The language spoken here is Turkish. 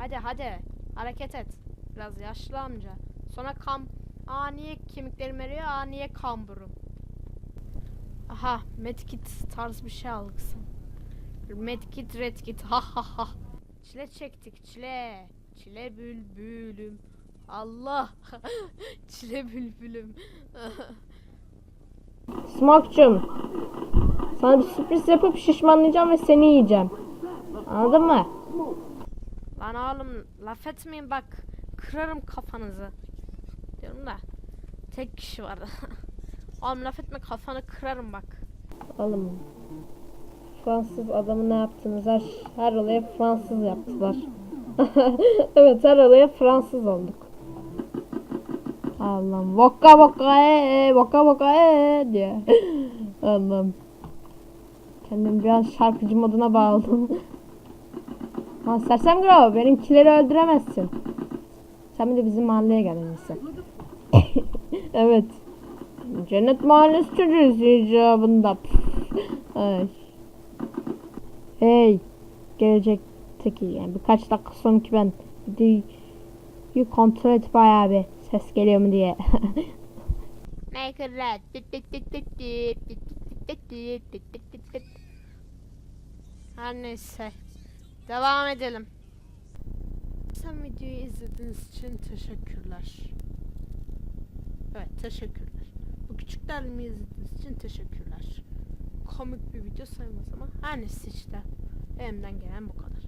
Hadi hadi. Hareket et. Biraz yaşlı amca. Sonra kam... Aa niye kemiklerim eriyor? Aa niye kamburum? Aha medkit tarz bir şey aldıksın. Medkit redkit ha ha ha. Çile çektik çile. Çile bülbülüm. Allah. çile bülbülüm. Smoke'cum. Sana bir sürpriz yapıp şişmanlayacağım ve seni yiyeceğim. Anladın mı? Lan oğlum laf etmeyin bak. Kırarım kafanızı. Diyorum da. Tek kişi var. oğlum laf etme kafanı kırarım bak. Oğlum. Fransız adamı ne yaptınız? Her, her olaya Fransız yaptılar. evet her olaya Fransız olduk. Allah'ım. Voka voka e, e, voka voka e e diye. Allah'ım. Kendim biraz şarkıcı moduna bağladım. Lan sersem Grove benimkileri öldüremezsin. Sen bir de bizim mahalleye gel iyisi. evet. Cennet mahallesi çocuğuyuz icabında. Ay. Hey. Gelecekteki yani birkaç dakika sonraki ben videoyu kontrol et bayağı bir ses geliyor mu diye. Make it red. Her neyse. Devam edelim. Sen videoyu izlediğiniz için teşekkürler. Evet teşekkürler. Bu küçük derlimi izlediğiniz için teşekkürler. Komik bir video sayılmaz ama her neyse işte. Elimden gelen bu kadar.